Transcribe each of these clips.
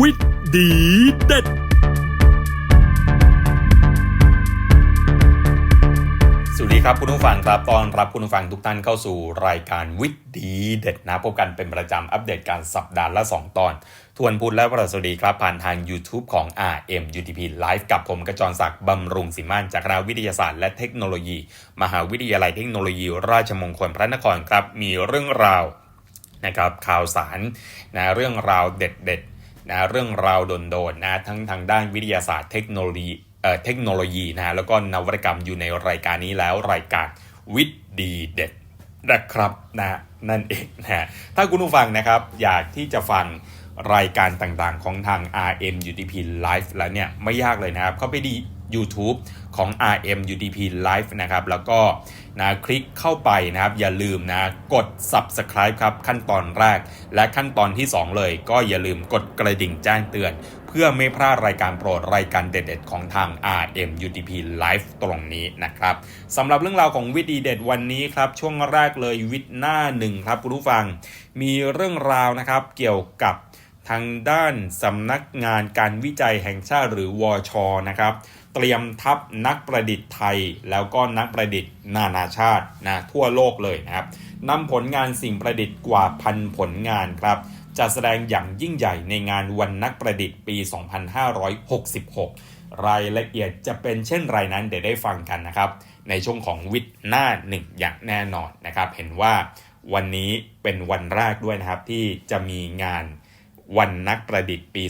วิทย์ดีเด็ด สวัสดีครับคุณผู้ฟังครับตอนรับคุณผู้ฟังทุกท่านเข้าสู่รายการวิทย์ดีเด็ดนะพบกันเป็นประจำอัปเดตการสัปดาห์ละ 2 ตอน ทวนพุธและประสวัสดีครับ ผ่านทาง YouTube ของ RM UTP Live กับผมกระจรศักดิ์บำรุงสิมานจากคณะวิทยาศาสตร์และเทคโนโลยี มหาวิทยาลัยเทคโนโลยี ราชมงคลพระนครครับมีเรื่องราวนะครับข่าวสารนะเรื่องราวเด็ดๆ นะเรื่องราวโดนๆนะทั้งทางด้านวิทยาศาสตร์เทคโนโลยีเอ่อเทคโนโลยีนะแล้วก็นวัตกรรมอยู่ในรายการนี้แล้วรายการวิทย์ดีเด็ดนะครับนะนั่นเองนะฮะถ้าคุณผู้ฟังนะครับอยากที่จะฟังรายการต่างๆ ของทาง RM UTP Live แล้วเนี่ยไม่ยากเลยนะครับ เข้าไปดี YouTube ของ RM UTP Live นะครับ แล้วก็ นะคลิกเข้าไปนะครับอย่าลืมนะกด Subscribe ครับขั้นตอนแรก และขั้นตอนที่ 2 เลย ก็อย่าลืมกดกระดิ่งแจ้งเตือน เพื่อไม่พลาดรายการโปรดรายการเด็ดๆ ของทาง RM UTP Live ตรงนี้นะครับสำหรับเรื่องราวของวิดีเด็ดวันนี้ครับช่วงแรกเลยวิทย์หน้าหนึ่งครับคุณผู้ฟัง มีเรื่องราวนะครับเกี่ยวกับทางด้านสำนักงานการวิจัยแห่งชาติหรือวชนะครับ เตรียมทัพนักประดิษฐ์ไทย แล้วก็นักประดิษฐ์นานาชาตินะทั่วโลกเลยนะครับนำผลงานสิ่งประดิษฐ์กว่าพันผลงานครับจะแสดงอย่างยิ่งใหญ่ในงานวันนักประดิษฐ์ปี 2566 รายละเอียดจะเป็นเช่นไรนั้นเดี๋ยวได้ฟังกันนะครับ ในช่วงของวิทย์หน้าหนึ่งอย่างแน่นอนนะครับ เห็นว่าวันนี้เป็นวันแรกด้วยนะครับที่จะมีงาน วันนักประดิษฐ์ปี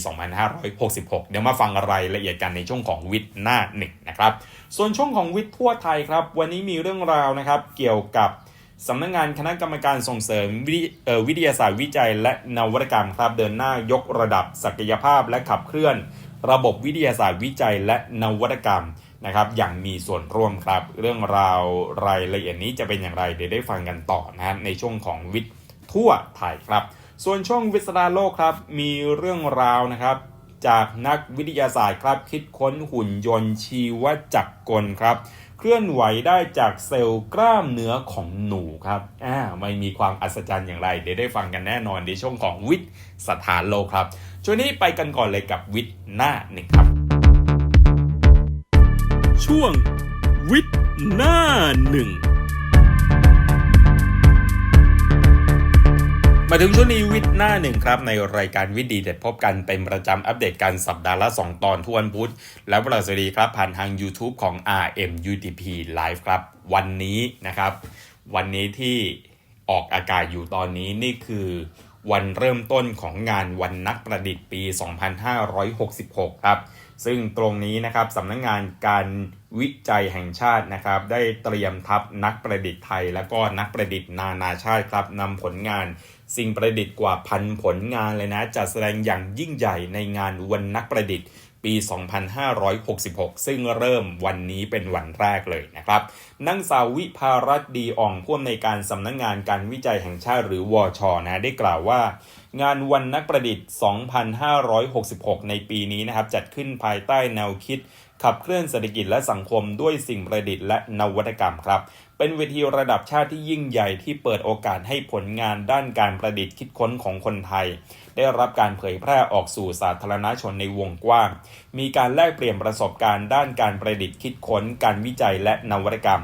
2566 เดี๋ยวมาฟังรายละเอียดกันในช่วงของวิทย์หน้าหนึ่งนะครับ ส่วนช่วงของวิทย์ทั่วไทยครับ วันนี้มีเรื่องราวนะครับ เกี่ยวกับสำนักงงานคณะกรรมการส่งเสริมวิทยาศาสตร์วิจัย และนวัตกรรมครับเดินหน้ายกระดับศักยภาพและขับเคลื่อน ระบบวิทยาศาสตร์วิจัย และนวัตกรรมนะครับอย่างมีส่วนร่วมครับ เรื่องราวรายละเอียดนี้จะเป็นอย่างไรเดี๋ยวได้ฟังกันต่อนะในช่วงของวิทย์ทั่วไทยครับ ส่วนช่วงวิสราโลกครับ มีเรื่องราวนะครับ จากนักวิทยาศาสตร์ครับ คิดค้นหุ่นยนต์ชีวจักรกลครับ เคลื่อนไหวได้จากเซลล์กล้ามเนื้อของหนูครับอ่าไม่มีความอัศจรรย์อย่างไร เดี๋ยวได้ฟังกันแน่นอนในช่วงของวิทย์สถานโลกครับ ช่วงนี้ไปกันก่อนเลยกับวิทย์หน้าหนึ่งครับ ช่วงวิทย์หน้าหนึ่ง มาถึงช่วงนี้วิทย์หน้าหนึ่งครับ ในรายการวิดีเด็ดพบกันเป็นประจำอัปเดตการสัปดาห์ละ 2 ตอนทุกวันพุธแล้วประสวัสดีครับ ผ่านทาง YouTube ของ RM UTP Live ครับ วันนี้นะครับ วันนี้ที่ออกอากาศอยู่ตอนนี้นี่คือวันเริ่มต้นของงานวันนักประดิษฐ์ปี 2566 ครับ ซึ่งตรงนี้นะครับสำนักงงานการวิจัยแห่งชาตินะครับ ได้เตรียมทัพนักประดิษฐ์ไทย และก็นักประดิษฐ์นานาชาติครับนำผลงาน สิ่งประดิษฐ์กว่าพันผลงานเลยนะจัดแสดงอย่างยิ่งใหญ่ในงานวันนักประดิษฐ์ปี 2566 ซึ่งเริ่มวันนี้เป็นวันแรกเลยนะครับนางสาววิภารัตดีอ่องผู้อำนวยการสำนักงงานการวิจัยแห่งชาติหรือวชนะได้กล่าวว่า งานวันนักประดิษฐ์ 2566 ในปีนี้นะครับ จัดขึ้นภายใต้แนวคิด ขับเคลื่อนเศรษฐกิจและสังคมด้วยสิ่งประดิษฐ์และนวัตกรรมครับ เป็นเวทีระดับชาติที่ยิ่งใหญ่ที่เปิดโอกาสให้ผลงานด้านการประดิษฐ์คิดค้นของคนไทย ได้รับการเผยแพร่ออกสู่สาธารณชนในวงกว้าง มีการแลกเปลี่ยนประสบการณ์ด้านการประดิษฐ์คิดค้น การวิจัยและนวัตกรรม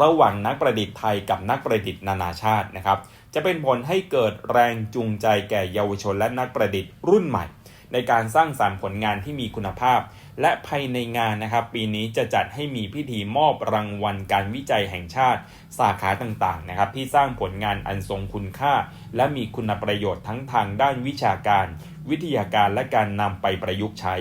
ระหว่างนักประดิษฐ์ไทยกับนักประดิษฐ์นานาชาตินะครับ จะเป็นผลให้เกิดแรงจูงใจแก่เยาวชนและนักประดิษฐ์รุ่นใหม่ ในการสร้างสารรค์ผลงานที่มีคุณภาพ และภายในงานนะครับ ปีนี้จะจัดให้มีพิธีมอบรางวัลการวิจัยแห่งชาติ สาขาต่างๆนะครับ ที่สร้างผลงานอันทรงคุณค่า และมีคุณประโยชน์ทั้งทางด้านวิชาการ วิทยาการและการนำไปประยุกต์ใช้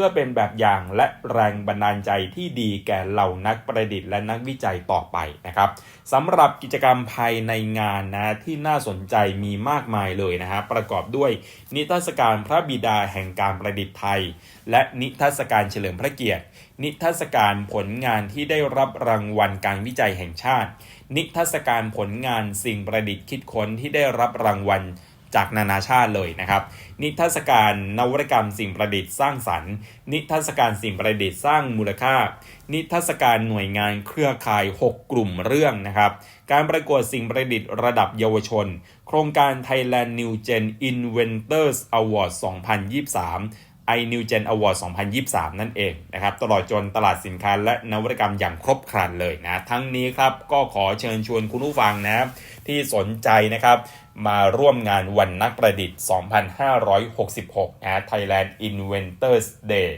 พื่อเป็นแบบอย่างและแรงบันดาลใจที่ดีแก่เหล่านักประดิษฐ์และนักวิจัยต่อไปนะครับสำหรับกิจกรรมภายในงานนะที่น่าสนใจมีมากมายเลยนะฮะประกอบด้วยนิทรรศการพระบิดาแห่งการประดิษฐ์ไทย และนิทรรศการเฉลิมพระเกียรติ นิทรรศการผลงานที่ได้รับรางวัลการวิจัยแห่งชาติ นิทรรศการผลงานสิ่งประดิษฐ์คิดค้นที่ได้รับรางวัล จากนานาชาติเลยนะครับ นิทรรศการนวัตกรรมสิ่งประดิษฐ์สร้างสรรค์ นิทรรศการสิ่งประดิษฐ์สร้างมูลค่า นิทรรศการหน่วยงานเครือข่าย 6 กลุ่มเรื่องนะครับ การประกวดสิ่งประดิษฐ์ระดับเยาวชน โครงการ Thailand New Gen Inventors Award 2023 i New Gen Award 2023 นั่นเองนะครับตลอดจนตลาดสินค้าและนวัตกรรมอย่างครบครันเลยนะ ทั้งนี้ครับก็ขอเชิญชวนคุณผู้ฟังนะที่สนใจนะครับ มาร่วมงานวันนักประดิษฐ์ 2566นะ Thailand Inventors Day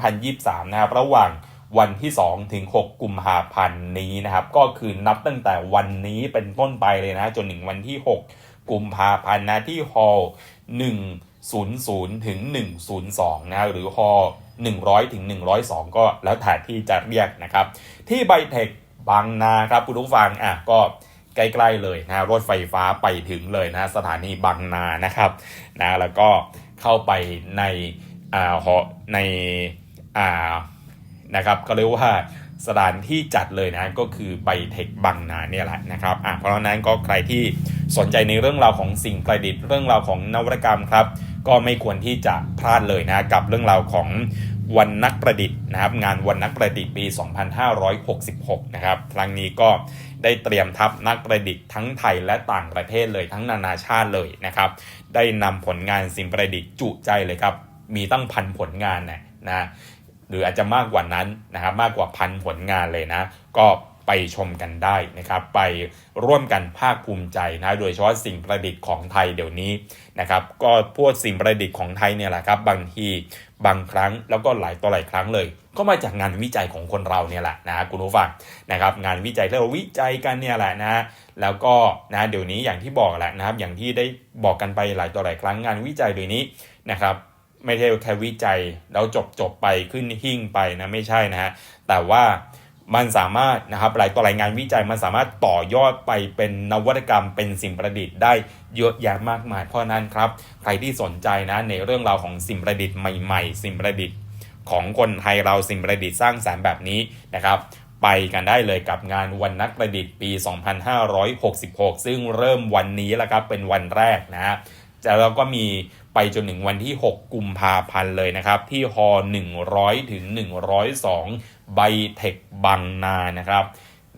2023 นะครับ ระหว่างวันที่ 2 ถึง 6 กุมภาพันธ์นี้นะครับ ก็คือนับตั้งแต่วันนี้เป็นต้นไปเลยนะ จนถึงวันที่ 6 กุมภาพันธ์นะที่ฮอล์100 ถึง 102 นะหรือฮอลล์100 ถึง 102 ก็แล้วแต่ที่จะเรียกนะครับ ที่ไบเทคบางนาครับคุณผู้ฟังอะก็ ใกล้ๆเลยนะรถไฟฟ้าไปถึงเลยนะสถานีบางนานะครับนะแล้วก็เข้าไปในอ่าหอในอ่านะครับก็เรียกว่าสถานที่จัดเลยนะก็คือไบเทคบางนาเนี่ยแหละนะครับอะเพราะฉะนั้นก็ใครที่สนใจในเรื่องราวของสิ่งประดิษฐ์เรื่องราวของนวัตกรรมครับ ก็ไม่ควรที่จะพลาดเลยนะกับเรื่องราวของวันนักประดิษฐ์นะครับ งานวันนักประดิษฐ์ปี 2566 นะครับ ครั้งนี้ก็ ได้เตรียมทัพนักประดิษฐ์ทั้งไทยและต่างประเทศเลยทั้งนานาชาติเลยนะครับได้นำผลงานสิ่งประดิษฐ์จุใจเลยครับมีตั้งพันผลงานนะนะหรืออาจจะมากกว่านั้นนะครับมากกว่าพันผลงานเลยนะ ก็ ไปชมกันได้นะครับ ไปร่วมกันภาคภูมิใจนะโดยเฉพาะสิ่งประดิษฐ์ของไทยเดี๋ยวนี้นะครับ ก็พวกสิ่งประดิษฐ์ของไทยเนี่ยแหละครับ บางทีบางครั้งแล้วก็หลายต่อหลายครั้งเลย ก็มาจากงานวิจัยของคนเราเนี่ยแหละนะคุณผู้ฟังนะครับ งานวิจัยที่เราวิจัยกันเนี่ยแหละนะ แล้วก็นะเดี๋ยวนี้อย่างที่บอกแหละนะครับ อย่างที่ได้บอกกันไปหลายต่อหลายครั้งงานวิจัยเดี๋ยวนี้นะครับไม่ใช่แค่วิจัยแล้วจบจบไปขึ้นหิ่งไปนะไม่ใช่นะฮะแต่ว่า มันสามารถนะครับหลายต่อหลายงานวิจัยมันสามารถต่อยอดไปเป็นนวัตกรรม เป็นสิ่งประดิษฐ์ได้เยอะแยะมากมาย เพราะนั้นครับใครที่สนใจนะในเรื่องราวของสิ่งประดิษฐ์ใหม่ๆ สิ่งประดิษฐ์ ของคนไทยเราสิ่งประดิษฐ์สร้างสรรค์แบบนี้นะครับไปกันได้เลยกับงานวันนักประดิษฐ์ปี 2566 ซึ่งเริ่มวันนี้แล้วครับเป็นวันแรกนะฮะแต่เราก็มีไปจนถึงวันที่ 6 กุมภาพันธ์เลยนะครับ ที่ฮอ100 ถึง 102 ไบเทคบางนานะครับ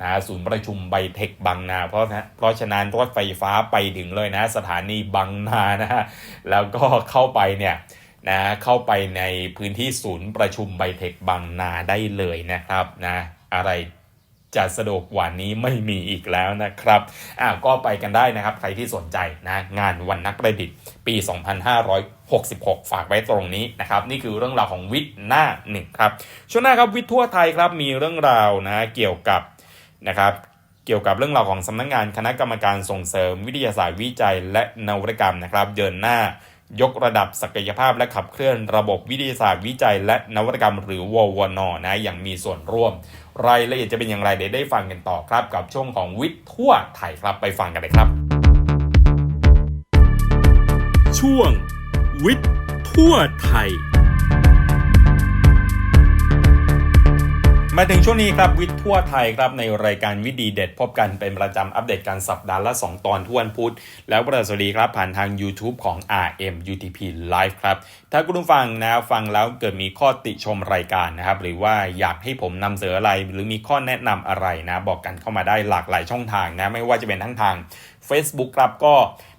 นะศูนย์ประชุมไบเทคบางนา เพราะนะเพราะฉะนั้นรถไฟฟ้าไปถึงเลยนะ สถานีบางนานะฮะแล้วก็เข้าไปเนี่ยนะเข้าไปในพื้นที่ศูนย์ประชุมไบเทคบางนาได้เลยนะครับนะอะไร จะสะดวกกว่านี้ไม่มีอีกแล้วนะครับอ่าก็ไปกันได้นะครับ ใครที่สนใจนะงานวันนักประดิษฐ์ปี 2566 ฝากไว้ตรงนี้นะครับ นี่คือเรื่องราวของวิทย์หน้าหนึ่งครับ ช่วงหน้าครับวิทย์ทั่วไทยครับมีเรื่องราวนะเกี่ยวกับนะครับเกี่ยวกับเรื่องราวของสำนักงงานคณะกรรมการส่งเสริมวิทยาศาสตร์วิจัยและนวัตกรรมนะครับเดินหน้า ยกระดับศักยภาพและขับเคลื่อนระบบวิทยาศาสตร์วิจัย และนวัตกรรมหรือววนนะอย่างมีส่วนร่วม รายละเอียดจะเป็นอย่างไรเดี๋ยวได้ฟังกันต่อครับ กับช่วงของวิทย์ทั่วไทยครับไปฟังกันเลยครับ ช่วง วิทย์ทั่วไทย มาถึงช่วงนี้ครับวิทย์ทั่วไทยครับในรายการวิดีเด็ด พบกันเป็นประจำอัปเดตการสัปดาห์ละ 2 ตอนทุกวันพุธแล้วประสวัสดีครับผ่านทาง YouTube ของ RM UTP Live ครับ ถ้าคุณผู้ฟังนะฟังแล้วเกิดมีข้อติชมรายการนะครับ หรือว่าอยากให้ผมนำเสนออะไร หรือมีข้อแนะนำอะไรนะ บอกกันเข้ามาได้หลากหลายช่องทางนะ ไม่ว่าจะเป็นทั้งทาง Facebook ครับก็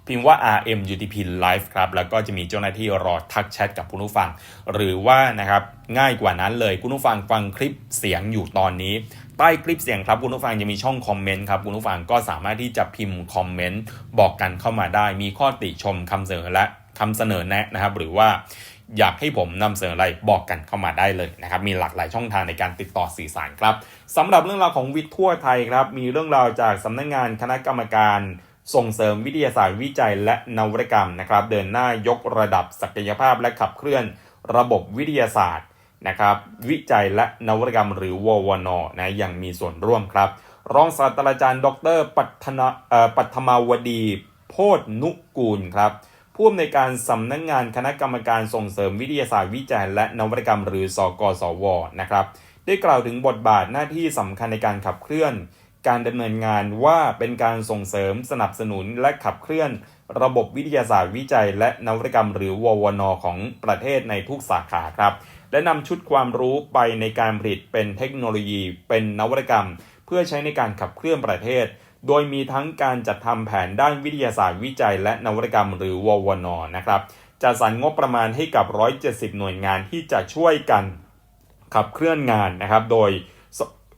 พิมพ์ว่า RM UTP Live ครับ แล้วก็จะมีเจ้าหน้าที่รอทักแชทกับคุณผู้ฟัง หรือว่านะครับง่ายกว่านั้นเลยคุณผู้ฟังฟังคลิปเสียงอยู่ตอนนี้ ใต้คลิปเสียงครับคุณผู้ฟังจะมีช่องคอมเมนต์ครับคุณผู้ฟังก็สามารถที่จะพิมพ์คอมเมนต์บอกกันเข้ามาได้ มีข้อติชมคำเสนอและคำเสนอแนะนะครับ หรือว่าอยากให้ผมนำเสนออะไรบอกกันเข้ามาได้เลยนะครับ มีหลากหลายช่องทางในการติดต่อสื่อสารครับสำหรับเรื่องราวของวิทย์ทั่วไทยครับ มีเรื่องราวจากสำนักงงานคณะกรรมการ ส่งเสริมวิทยาศาสตร์วิจัยและนวัตกรรมนะครับ เดินหน้ายกระดับศักยภาพและขับเคลื่อนระบบวิทยาศาสตร์นะครับ วิจัยและนวัตกรรม หรือววนนะอย่างมีส่วนร่วมครับ รองศาสตราจารย์ ดร ปัทนาปัทมาวดี โพธนุกูลครับผู้อำนวยการสำนักงงานคณะกรรมการส่งเสริมวิทยาศาสตร์วิจัย และนวัตกรรม หรือสกสวนะครับ ได้กล่าวถึงบทบาทหน้าที่สำคัญในการขับเคลื่อน การดำเนินงานว่าเป็นการส่งเสริมสนับสนุนและขับเคลื่อน ระบบวิทยาศาสตร์วิจัย และนวัตกรรม หรือววนของประเทศในทุกสาขาครับ และนำชุดความรู้ไปในการผลิตเป็นเทคโนโลยี เป็นนวัตกรรม เพื่อใช้ในการขับเคลื่อนประเทศ โดยมีทั้งการจัดทำแผนด้านวิทยาศาสตร์วิจัย และนวัตกรรม หรือววนนะครับจัดสรรงบประมาณให้กับ 170 หน่วยงานที่จะช่วยกันขับเคลื่อนงานนะครับ โดย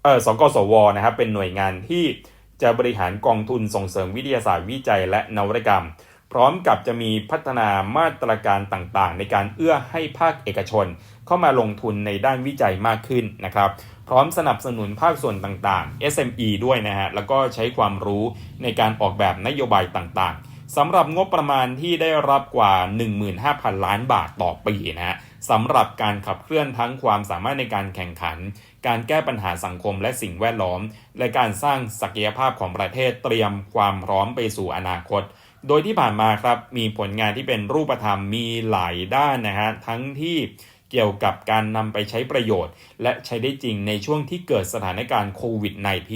เออสกสวนะครับเป็นหน่วยงานที่จะบริหารกองทุนส่งเสริมวิทยาศาสตร์วิจัยและนวัตกรรม พร้อมกับจะมีพัฒนามาตรการต่างๆ ในการเอื้อให้ภาคเอกชน เข้ามาลงทุนในด้านวิจัยมากขึ้นนะครับ พร้อมสนับสนุนภาคส่วนต่างๆ SME ด้วยนะฮะแล้วก็ใช้ความรู้ในการออกแบบนโยบายต่างๆสำหรับงบประมาณที่ได้รับกว่า 15,000 ล้านบาทต่อปีนะฮะ สำหรับการขับเคลื่อนทั้งความสามารถในการแข่งขัน การแก้ปัญหาสังคมและสิ่งแวดล้อม และการสร้างศักยภาพของประเทศเตรียมความพร้อมไปสู่อนาคต โดยที่ผ่านมาครับมีผลงานที่เป็นรูปธรรมมีหลายด้านนะฮะทั้งที่เกี่ยวกับการนำไปใช้ประโยชน์ และใช้ได้จริงในช่วงที่เกิดสถานการณ์โควิด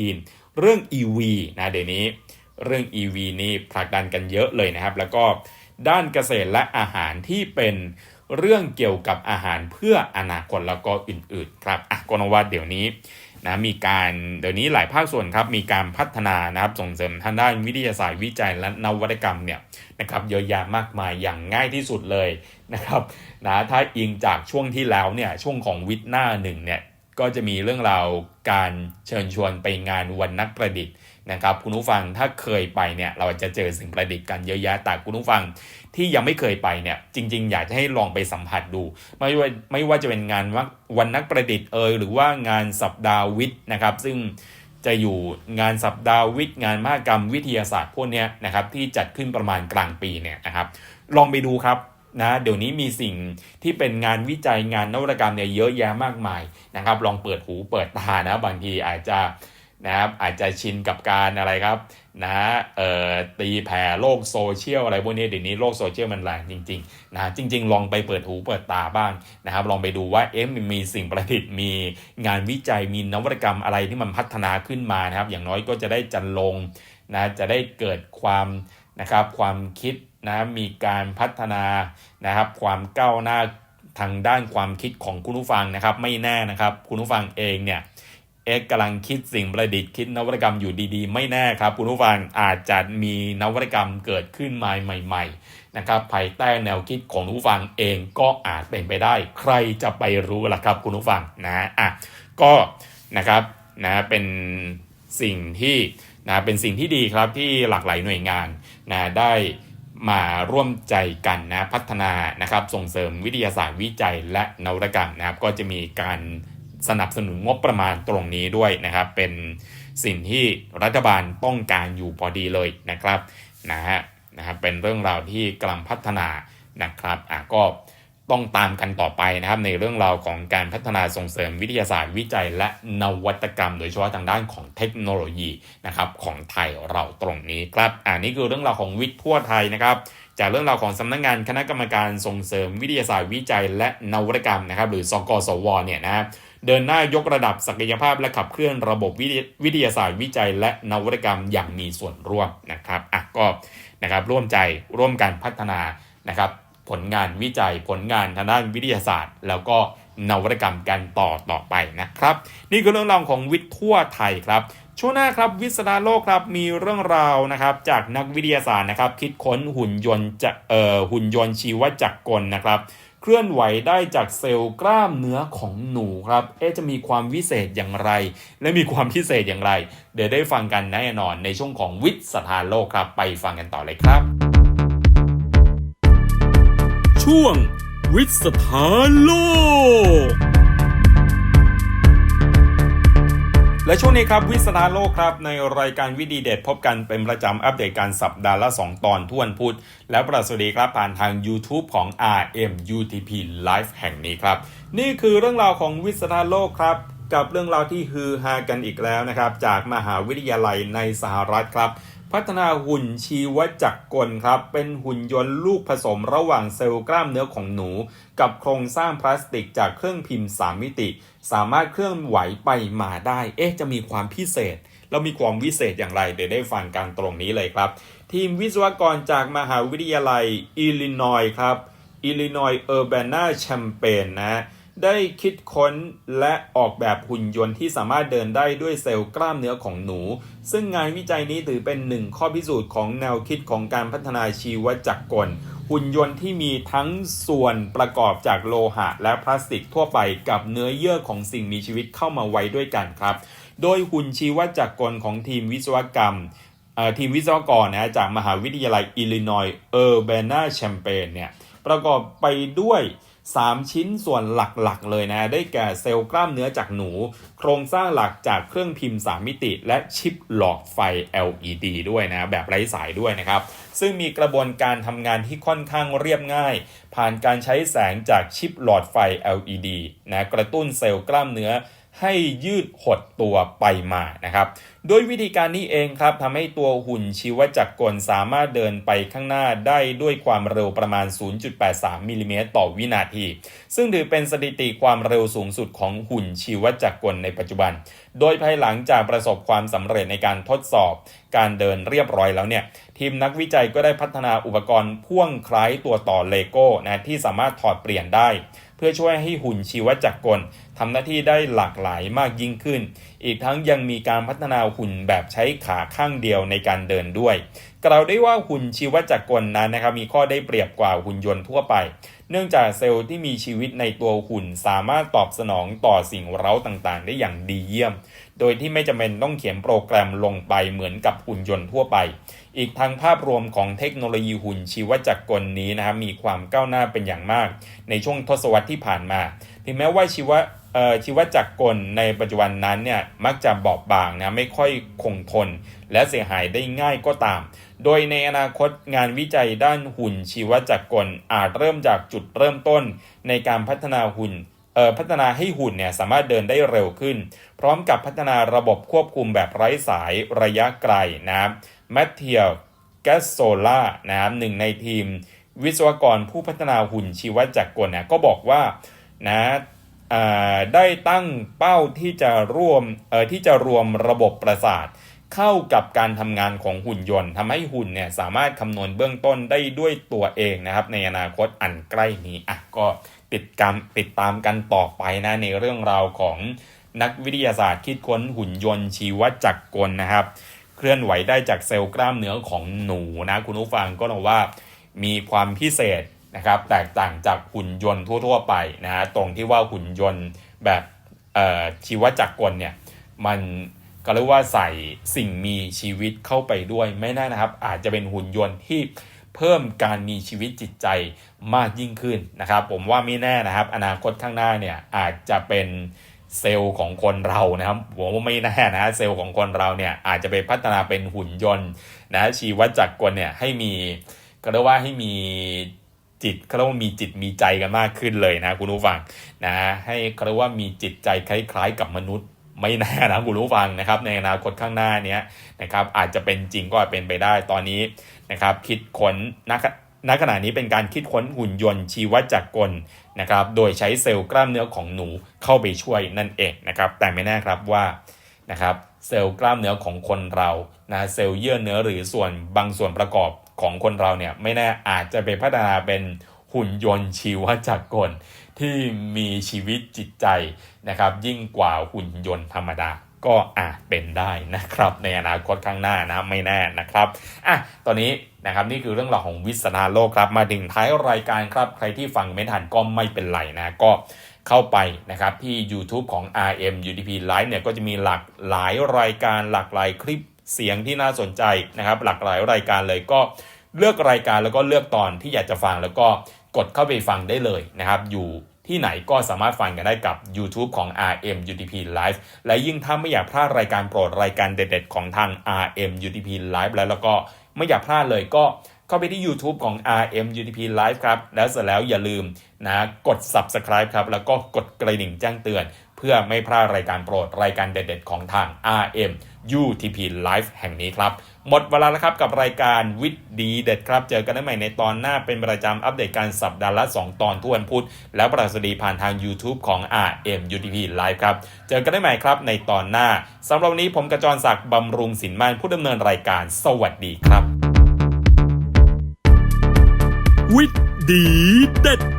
-19 เรื่อง EV นะเดี๋ยวนี้ เรื่อง EV นี่ผลักดันกันเยอะเลยนะครับ แล้วก็ด้านเกษตรและอาหารที่เป็น เรื่องเกี่ยวกับอาหารเพื่ออนาคตแล้วก็อื่นๆครับอะกนวัดเดี๋ยวนี้นะมีการเดี๋ยวนี้หลายภาคส่วนครับมีการพัฒนานะครับส่งเสริมทางด้านวิทยาศาสตร์วิจัยและนวัตกรรมเนี่ยนะครับเยอะแยะมากมายอย่างง่ายที่สุดเลยนะครับนะถ้าอิงจากช่วงที่แล้วเนี่ยช่วงของวิทย์หน้าหนึ่งเนี่ยก็จะมีเรื่องราวการเชิญชวนไปงานวันนักประดิษฐ์ นะครับคุณผู้ฟังถ้าเคยไปเนี่ยเราจะเจอสิ่งประดิษฐ์กันเยอะแยะแต่คุณผู้ฟังที่ยังไม่เคยไปเนี่ยจริง ๆ อยากจะให้ลองไปสัมผัสดู ไม่ว่าไม่ว่าจะเป็นงานวันนักประดิษฐ์เอยหรือว่างานสัปดาห์วิทย์นะครับ ซึ่งจะอยู่งานสัปดาห์วิทย์งานมหกรรมวิทยาศาสตร์พวกนี้นะครับที่จัดขึ้นประมาณกลางปีเนี่ยนะครับ ลองไปดูครับนะเดี๋ยวนี้มีสิ่งที่เป็นงานวิจัยงานนวัตกรรมเนี่ยเยอะแยะมากมายนะครับ ลองเปิดหูเปิดตานะบางทีอาจจะ นะครับอาจจะชินกับการอะไรครับนะเอ่อตีแผ่โลกโซเชียลอะไรพวกนี้เดี๋ยวนี้โลกโซเชียลมันแรงจริงๆนะจริง ๆ ลองไปเปิดหูเปิดตาบ้างนะครับ ลองไปดูว่าเอ๊ะมันมีสิ่งประดิษฐ์มีงานวิจัยมีนวัตกรรมอะไรที่มันพัฒนาขึ้นมานะครับ อย่างน้อยก็จะได้จันลงนะจะได้เกิดความนะครับความคิดนะมีการพัฒนานะครับ ความก้าวหน้าทางด้านความคิดของคุณผู้ฟังนะครับ ไม่แน่นะครับ คุณผู้ฟังเองเนี่ย เอ็กกำลังคิดสิ่งประดิษฐ์คิดนวัตกรรมอยู่ดีๆ ไม่แน่ครับคุณผู้ฟังอาจจะมีนวัตกรรมเกิดขึ้นมาใหม่ๆนะครับภายใต้แนวคิดของผู้ฟังเองก็อาจเป็นไปได้ ใครจะไปรู้ล่ะครับคุณผู้ฟังนะอะก็นะครับนะเป็นสิ่งที่นะเป็นสิ่งที่ดีครับที่หลากหลายหน่วยงานนะได้มาร่วมใจกันนะพัฒนานะครับส่งเสริมวิทยาศาสตร์วิจัยและนวัตกรรมนะครับก็จะมีการ สนับสนุนงบประมาณตรงนี้ด้วยนะครับ เป็นสิ่งที่รัฐบาลต้องการอยู่พอดีเลยนะครับนะฮะนะครับเป็นเรื่องราวที่กำลังพัฒนานะครับอะก็ต้องตามกันต่อไปนะครับในเรื่องราวของการพัฒนาส่งเสริมวิทยาศาสตร์วิจัย และนวัตกรรม โดยเฉพาะทางด้านของเทคโนโลยีนะครับของไทยเราตรงนี้ครับอันนี้คือเรื่องราวของวิทย์ทั่วไทยนะครับจากเรื่องราวของสำนักงงานคณะกรรมการส่งเสริมวิทยาศาสตร์วิจัย และนวัตกรรมนะครับหรือสกสวเนี่ยนะครับ เดินหน้ายกระดับศักยภาพและขับเคลื่อนระบบวิทยาศาสตร์วิจัย และนวัตกรรมอย่างมีส่วนร่วมนะครับอะก็นะครับร่วมใจร่วมกันพัฒนานะครับผลงานวิจัยผลงานทางด้านวิทยาศาสตร์ แล้วก็นวัตกรรมกันต่อต่อไปนะครับ นี่คือเรื่องราวของวิทย์ทั่วไทยครับ ช่วงหน้าครับวิสดาโลกครับมีเรื่องราวนะครับ จากนักวิทยาศาสตร์นะครับ คิดค้นหุ่นยนต์จะเอ่อหุ่นยนต์ชีวจักรกลนะครับ เคลื่อนไหวได้จากเซลล์กล้ามเนื้อของหนูครับ เอ๊จะมีความวิเศษอย่างไร และมีความพิเศษอย่างไร เดี๋ยวได้ฟังกันแน่นอนในช่วงของวิทย์สถานโลกครับ ไปฟังกันต่อเลยครับ ช่วงวิทย์สถานโลก และช่วงนี้ครับ วิสนาโลกครับ ในรายการวิดีเด็ดพบกันเป็นประจำอัปเดตการสัปดาห์ละ 2 ตอนทุกวันพุธและประสวัสดีครับผ่านทาง YouTube ของ RM UTP Live แห่งนี้ครับ นี่คือเรื่องราวของวิสนาโลกครับ กับเรื่องราวที่ฮือฮากันอีกแล้วนะครับ จากมหาวิทยาลัยในสหรัฐครับ พัฒนาหุ่นชีวจักรกลครับ เป็นหุ่นยนต์ลูกผสมระหว่างเซลล์กล้ามเนื้อของหนู กับโครงสร้างพลาสติกจากเครื่องพิมพ์ 3 มิติ สามารถเคลื่อนไหวไปมาได้ เอ๊ะ จะมีความพิเศษเรามีความวิเศษอย่างไร เดี๋ยวได้ฟังกันตรงนี้เลยครับ ทีมวิศวกรจากมหาวิทยาลัย อิลลินอยครับ อิลลินอยเออร์แบนาแชมเปญนะ ได้คิดค้นและออกแบบหุ่นยนต์ที่สามารถเดินได้ด้วยเซลล์กล้ามเนื้อของหนู ซึ่งงานวิจัยนี้ถือเป็นหนึ่งข้อพิสูจน์ของแนวคิดของการพัฒนาชีวจักรกล หุ่นยนต์ที่มีทั้งส่วนประกอบจากโลหะ และพลาสติกทั่วไปกับเนื้อเยื่อของสิ่งมีชีวิตเข้ามาไว้ด้วยกันครับ โดยหุ่นชีวจักรกลของทีมวิศวกรรมทีมวิศวกรนะจากมหาวิทยาลัยอิลลินอยเออร์เบนาแชมเปญเนี่ยประกอบไปด้วย 3 ชิ้นส่วนหลักๆ เลยนะ ได้แก่เซลล์กล้ามเนื้อจากหนู โครงสร้างหลักจากเครื่องพิมพ์ 3 มิติ และชิปหลอดไฟ LED ด้วยนะ แบบไร้สายด้วยนะครับ ซึ่งมีกระบวนการทำงานที่ค่อนข้างเรียบง่าย ผ่านการใช้แสงจากชิปหลอดไฟ LED นะ กระตุ้นเซลล์กล้ามเนื้อ ให้ยืดหดตัวไปมานะครับโดยวิธีการนี้เองครับทำให้ตัวหุ่นชีวจักรกลสามารถเดินไปข้างหน้าได้ด้วยความเร็วประมาณ 0.83มิลลิเมตรต่อวินาที ซึ่งถือเป็นสถิติความเร็วสูงสุดของหุ่นชีวจักรกลในปัจจุบัน โดยภายหลังจากประสบความสำเร็จในการทดสอบการเดินเรียบร้อยแล้วเนี่ย ทีมนักวิจัยก็ได้พัฒนาอุปกรณ์พ่วงคล้ายตัวต่อเลโก้นะที่สามารถถอดเปลี่ยนได้ เพื่อช่วยให้หุ่นชีวจักรกลทำหน้าที่ได้หลากหลายมากยิ่งขึ้น อีกทั้งยังมีการพัฒนาหุ่นแบบใช้ขาข้างเดียวในการเดินด้วย กล่าวได้ว่าหุ่นชีวจักรกลนั้นนะครับมีข้อได้เปรียบกว่าหุ่นยนต์ทั่วไป เนื่องจากเซลล์ที่มีชีวิตในตัวหุ่น สามารถตอบสนองต่อสิ่งเร้าต่างๆ ได้อย่างดีเยี่ยม โดยที่ไม่จำเป็นต้องเขียนโปรแกรมลงไปเหมือนกับหุ่นยนต์ทั่วไป อีกทั้งภาพรวมของเทคโนโลยีหุ่นชีวจักรกลนี้นะครับมีความก้าวหน้าเป็นอย่างมาก ในช่วงทศวรรษที่ผ่านมา ถึงแม้ว่าชีวชีวจักรกลในปัจจุบันนั้นเนี่ยมักจะบอบบางนะไม่ค่อยคงทน และเสียหายได้ง่ายก็ตาม โดยในอนาคตงานวิจัยด้านหุ่นชีวจักรกลอาจเริ่มจากจุดเริ่มต้น ในการพัฒนาหุ่นพัฒนาให้หุ่นเนี่ยสามารถเดินได้เร็วขึ้น พร้อมกับพัฒนาระบบควบคุมแบบไร้สายระยะไกลนะครับแมทเทียแกสโซล่านะครับหนึ่งในทีม วิศวกรผู้พัฒนาหุ่นชีวจักรกลเนี่ยก็บอกว่านะได้ตั้งเป้าที่จะร่วมที่จะรวมระบบประสาท เข้ากับการทำงานของหุ่นยนต์ทำให้หุ่นเนี่ยสามารถคำนวณเบื้องต้นได้ด้วยตัวเองนะครับ ในอนาคตอันใกล้นี้อะก็ติดตามติดตามกันต่อไปนะในเรื่องราวของนักวิทยาศาสตร์คิดค้นหุ่นยนต์ชีวจักรกลนะครับ เคลื่อนไหวได้จากเซลล์กล้ามเนื้อของหนูนะ คุณผู้ฟังก็ต้องว่ามีความพิเศษนะครับแตกต่างจากหุ่นยนต์ทั่ว ๆ ไปนะตรงที่ว่าหุ่นยนต์แบบชีวจักรกลเนี่ยมัน ก็เรียกว่าใส่สิ่งมีชีวิตเข้าไปด้วยไม่น่านะครับ อาจจะเป็นหุ่นยนต์ที่เพิ่มการมีชีวิตจิตใจมากยิ่งขึ้นนะครับ ผมว่าไม่แน่นะครับ อนาคตข้างหน้าเนี่ยอาจจะเป็นเซลล์ของคนเรานะครับผมว่าไม่แน่นะเซลล์ของคนเราเนี่ยอาจจะไปพัฒนาเป็นหุ่นยนต์นะชีวจักรกลเนี่ยให้มีก็เรียกว่าให้มีจิตเขาเรียกว่ามีจิตมีใจกันมากขึ้นเลยนะคุณผู้ฟังนะให้เขาเรียกว่ามีจิตใจคล้าย ๆ กับมนุษย์ ไม่แน่นะคุณผู้ฟังนะครับ ในอนาคตข้างหน้าเนี้ยนะครับ อาจจะเป็นจริงก็อาจเป็นไปได้ตอนนี้นะครับ คิดค้นณขณขณะนี้เป็นการคิดค้นหุ่นยนต์ชีวจักรกลนะครับ โดยใช้เซลล์กล้ามเนื้อของหนูเข้าไปช่วยนั่นเองนะครับ แต่ไม่แน่ครับว่านะครับเซลล์กล้ามเนื้อของคนเรานะเซลล์เยื่อเนื้อหรือส่วนบางส่วนประกอบของคนเราเนี่ยไม่แน่อาจจะไปพัฒนาเป็นหุ่นยนต์ชีวจักรกลที่มีชีวิตจิตใจ นะครับยิ่งกว่าหุ่นยนต์ธรรมดาก็อาจเป็นได้นะครับ ในอนาคตข้างหน้านะไม่แน่นะครับอะตอนนี้นะครับนี่คือเรื่องราวของวิสนาโลกครับมาถึงท้ายรายการครับใครที่ฟังไม่ทันก็ไม่เป็นไรนะก็เข้าไปนะครับที่ YouTube ของ RM UDP Live เนี่ยก็จะมีหลากหลายรายการหลากหลายคลิปเสียงที่น่าสนใจนะครับ หลากหลายรายการเลยก็เลือกรายการแล้วก็เลือกตอนที่อยากจะฟังแล้วก็กดเข้าไปฟังได้เลยนะครับอยู่ ที่ไหนก็สามารถฟังกันได้กับ YouTube ของ RM UDP Live และยิ่งถ้าไม่อยากพลาดรายการโปรดรายการเด็ดๆ ของทาง RM UDP Live แล้วแล้วก็ไม่อยากพลาดเลยก็เข้าไปที่ YouTube ของ RM UDP Live ครับ แล้วเสร็จแล้วอย่าลืมนะกด Subscribe ครับ แล้วก็กดกระดิ่งแจ้งเตือน เพื่อไม่พลาดรายการโปรด รายการเด็ดๆ ของทาง RM UTP Live แห่งนี้ครับ หมดเวลาแล้วครับกับรายการวิทย์ดีเด็ดครับ เจอกันได้ใหม่ในตอนหน้าเป็นประจำอัปเดตการสัปดาห์ละ 2 ตอนทุกวันพุธแล้วประสดีผ่านทาง YouTube ของ RM UTP Live ครับ เจอกันได้ใหม่ครับในตอนหน้าสำหรับวันนี้ผมกระจรศักดิ์บำรุงสินมันผู้ดำเนินรายการ สวัสดีครับ วิทย์ดีเด็ด